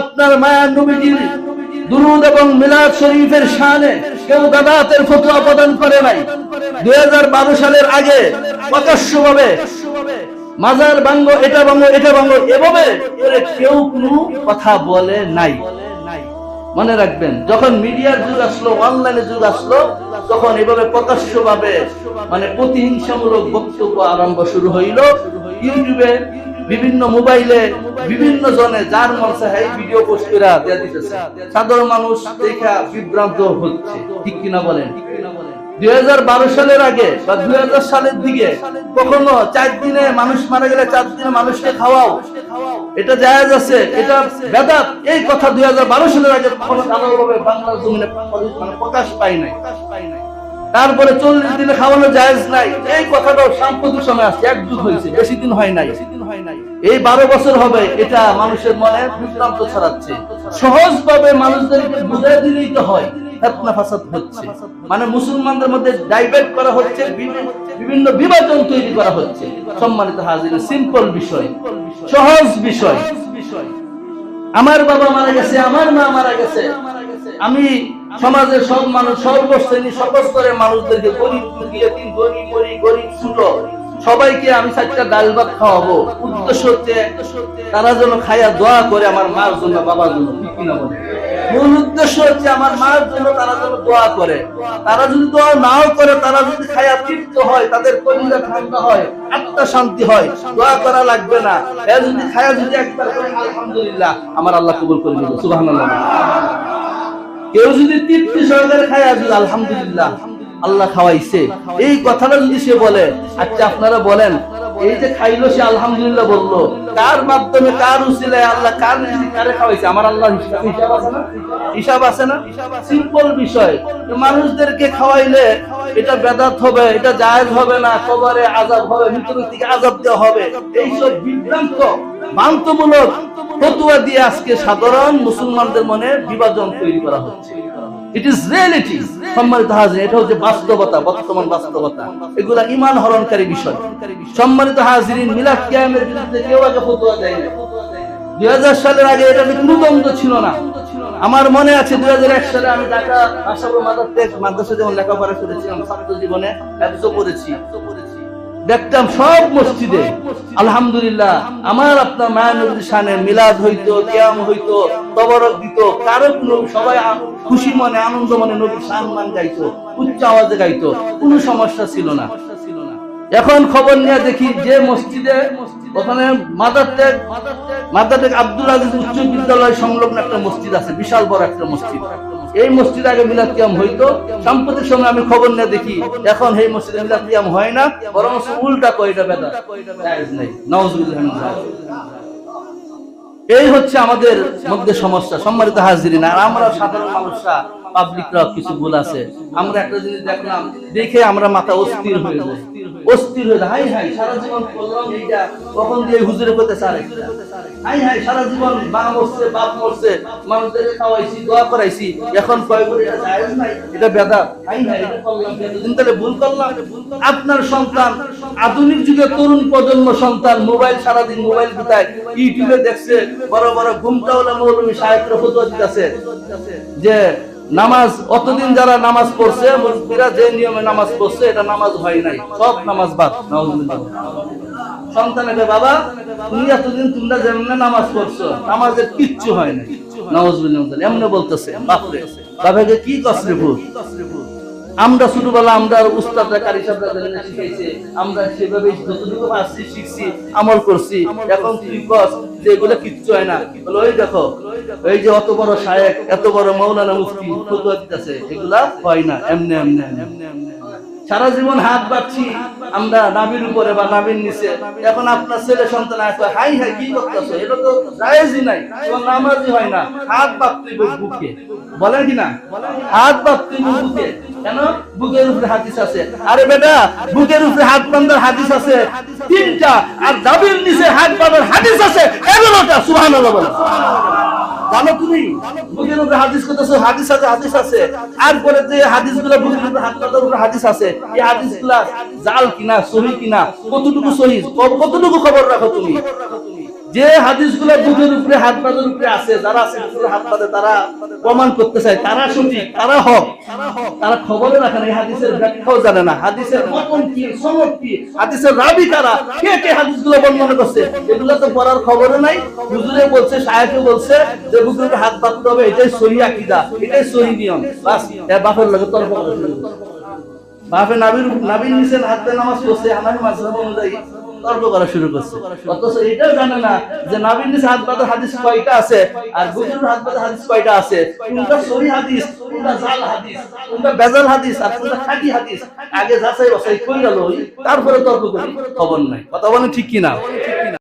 আপনার মায়ার নবীজির দুরুদ এবং মিলাদ শরীফের শানে কেউ দাদাতের ফতোয়া প্রদান করে নাই। দুই সালের আগে প্রকাশ্যভাবে মাজার ভাঙ্গ, এটা ভাঙ্গ এটা ভাঙ্গ, এভাবে কেউ কোনো কথা বলে নাই। মনে রাখবেন, যখন মিডিয়ার যুগ আসলো অনলাইনের যুগ আসলো, তখন এভাবে প্রকাশ্যভাবে মানে প্রতিহিংসামূলক বক্তব্য আরম্ভ শুরু হইল। ইউটিউবে বিভিন্ন মোবাইলে বিভিন্ন জনে যার মন চায় ভিডিও পোস্ট করে দেয়া দিতেছে। সাধারণ মানুষ দেখা বিভ্রান্ত হচ্ছে, ঠিক কিনা বলেন? দুই সালের আগে বা দুই সালের দিকে কখনো চার দিনে মানুষ মারা গেলে চার দিনে মানুষকে খাওয়াও, এটা আছে, এটা বেদাত। এই কথা দুই হাজার বারো সালের আগে কখনো আলাদাভাবে বাংলা জমিনে মানে প্রকাশ পাই নাই। তারপরে চল্লিশ দিনে খাওয়ানো জায়েজ নাই। এই কথাটাও সাম্প্রতিক সময় আসছে এক হয়েছে, বেশি দিন হয় নাই। এই বারো বছর হবে এটা মানুষের মনে বিভ্রান্ত ছড়াচ্ছে। সহজ ভাবে মানুষদেরকে বুঝাই দিলেই তো হয় মানে মুসলমানদের মধ্যে ডাইভার্ট করা হচ্ছে, বিভিন্ন- বিভাজন তৈরি করা হচ্ছে। সম্মানিত সিম্পল বিষয়, সহজ বিষয়। আমার বাবা মারা গেছে, আমার মা মারা গেছে। আমি সমাজের সব মানুষ, সর্বশ্রেণী সকস্তরের মানুষদেরকে গরিব গরিব গরিব গরিব ছোট সবাইকে আমি চারটা ডাল ভাত খাওয়াবো। উদ্দেশ্য হচ্ছে তারা যেন খাইয়া দোয়া করে আমার মার জন্য, বাবার জন্য মূল উদ্দেশ্য হচ্ছে আমার মার জন্য তারা যেন দোয়া করে। তারা যদি দোয়া নাও করে, তারা যদি খায়া তৃপ্ত হয়, তাদের কলিজা ঠান্ডা হয়, আত্মা শান্তি হয়, দোয়া করা লাগবে না। এ যদি খায়া যদি একবার আলহামদুলিল্লাহ, আমার আল্লাহ কবুল করে দিল সুবহানাল্লাহ। কেউ যদি তৃপ্তি সহকারে খায় যদি, আলহামদুলিল্লাহ আল্লাহ খাওয়াইছে। এই কথাটা যদি সে বলে আচ্ছা আপনারা বলেন, এই যে খাইলো সে আলহামদুলিল্লাহ বলল, কার মাধ্যমে, কার উসিলায় আল্লাহ, কার কারে খাওয়াইছে? আমার আল্লাহ হিসাব আছে না? হিসাব আছে না? সিম্পল বিষয়। মানুষদেরকে খাওয়াইলে এটা বেদাত হবে, এটা জায়েজ হবে না, কবরে আজাব হবে মৃত্যুর দিকে আজাব দেওয়া হবে। এইসব বিভ্রান্ত বান্তমূলক ফতুয়া দিয়ে আজকে সাধারণ মুসলমানদের মনে বিভাজন তৈরি করা হচ্ছে। ইট ইজ রিয়েলিটি সম্মানিত এটা হচ্ছে বাস্তবতা, বর্তমান বাস্তবতা। এগুলা ইমান হরণকারী বিষয়। সম্মানিত মিলাদ কিয়ামের বিরুদ্ধে কেউ আগে ফতুয়া দেয় না দুই হাজার সালের আগে এটা কোনো ছিল না। আমার মনে আছে দুই হাজার এক সালে আমি ঢাকা আশাপুর মাদ্রাসা যেমন লেখাপড়া করেছিলাম, ছাত্র জীবনে এতও পড়েছি দেখতাম সব মসজিদে আলহামদুলিল্লাহ, আমার আপনার মায়ের নবীর শানে মিলাদ হইতো, কিয়াম হইতো, তবরক দিত, কারও সবাই খুশি মনে, আনন্দ মনে নবীর সম্মান গাইতো, উচ্চ আওয়াজে গাইতো, কোনো সমস্যা ছিল না। এখন খবর নিয়ে দেখি যে মসজিদে ওখানে মাদার টেক মাদার টেক আব্দুল আজিজ উচ্চ বিদ্যালয় সংলগ্ন একটা মসজিদ আছে, বিশাল বড় একটা মসজিদ। এই মসজিদ আগে মিলাদ কিয়াম হইতো। সাম্প্রতিক সময় আমি খবর নিয়ে দেখি, এখন এই মসজিদে মিলাদ কিয়াম হয় না, বরং উল্টা কয়টা বেদা। এই হচ্ছে আমাদের মধ্যে সমস্যা। সম্মানিত হাজিরিন, আর আমরা সাধারণ মানুষরা পাবলিকরা কিছু ভুল আছে। আমরা একটা জিনিস দেখলাম, দেখে আমরা মাথা অস্থির হয়ে যায় অস্থির হয়ে হাই হাই, সারা জীবন করলাম এইটা। কখন দিয়ে হুজুরে করতে চারে হাই হাই, সারা জীবন মা মরছে, বাপ মরছে। মানুষদেরকে খাওয়াইছি, দোয়া করাইছি। এখন কয় করে এটা বেদাত। হাই হাই করলাম তাহলে ভুল করলাম। আপনার সন্তান, আধুনিক যুগে তরুণ প্রজন্ম সন্তান, মোবাইল সারাদিন মোবাইল বিতায়, ইউটিউবে দেখছে, বড় বড় ঘুমটাওয়ালা মৌলবী সাহেবরা ফতোয়া দিতেছে যে নামাজ, অতদিন যারা নামাজ পড়ছে মুসলিরা যে নিয়মে নামাজ পড়ছে, এটা নামাজ হয় নাই। সব নামাজ বাদ। সন্তান সন্তানকে বাবা, তুমি এতদিন তোমরা যেমন নামাজ পড়ছো, নামাজের কিচ্ছু হয় নাই। নামাজ এমনি বলতেছে, বাপরে। বাবাকে কি কষ্ট ভূত? আমরা ছোটবেলা আমরা উস্তাদরা কারি সাহেবরা শিখাইছে। আমরা সেভাবে যতটুকু পারছি শিখছি, আমল করছি। এখন তুই কস যে এগুলো কিচ্ছু হয় না। বলে, ওই দেখো, এই যে অত বড় শায়েক, এত বড় মৌলানা মুফতি কত দিতেছে। এগুলা হয় না এমনি এমনি এমনি। সারা জীবন হাত বাড়ছি, আমরা নাবির উপরে বা নাবির নিচে। এখন আপনার ছেলে সন্তান আসবে হাই হাই, কি করতেছো? এটা তো জায়েজই নাই এবং নামাজই হয় না। হাত বাড়তে বুকে বলেন কি না? হাত বাড়তে বুকে কেন? বুকের উপরে হাদিস আছে। আরে বেটা, বুকের উপরে হাত বান্ধার হাদিস আছে। তিনটা, আর দাবির নিচে হাত বাঁধার হাদিস আছে। এগারোটা বলে জানো তুমি বুকের উপরে হাদিস করতেছো হাদিস আছে হাদিস আছে। আর পরে যে হাদিসগুলা বুকের উপরে হাত পাতার হাদিস আছে। এই হাদিসগুলা জাল কিনা, সহি কিনা? কতটুকু সহি? কতটুকু খবর রাখো তুমি? যে হাদিসগুলো বুকের উপরে, হাত পাতের উপরে আছে, যারা আছে বুকের হাত পাতে তারা প্রমাণ করতে চায়। তারা সঠিক, তারা হক। তারা খবরে রাখে না হাদিসের ব্যাখ্যাও জানে না। হাদিসের মতন কি, সনদ কি? হাদিসের রাবি কারা? কে কে হাদিসগুলো বর্ণনা করছে? এগুলো তো পড়ার খবরে নাই। হুজুরে বলছে সাহেবে বলছে যে বুকের হাত পাততে হবে, এটাই সহি আকীদা, এটাই সহি নিয়ম। বাস, এ বাপের লগে তর্ক করে। বাপে নাবির নাবির নিচে হাতে নামাজ পড়ছে, হানাফি মাযহাব অনুযায়ী। তর্ক করা শুরু করছে। অথচ এটাও জানে না যে নাবির নিচে হাত বাঁধার হাদিস কয়টা আছে, আর গুজুর হাত বাঁধার হাদিস কয়টা আছে? কোনটা সহি হাদিস, কোনটা জাল হাদিস, কোনটা বেজাল হাদিস, আর কোনটা খাঁটি হাদিস? আগে যাচাই বাছাই করে গেল তারপরে তর্ক করি। খবর নাই। কথা বলেন ঠিক কি না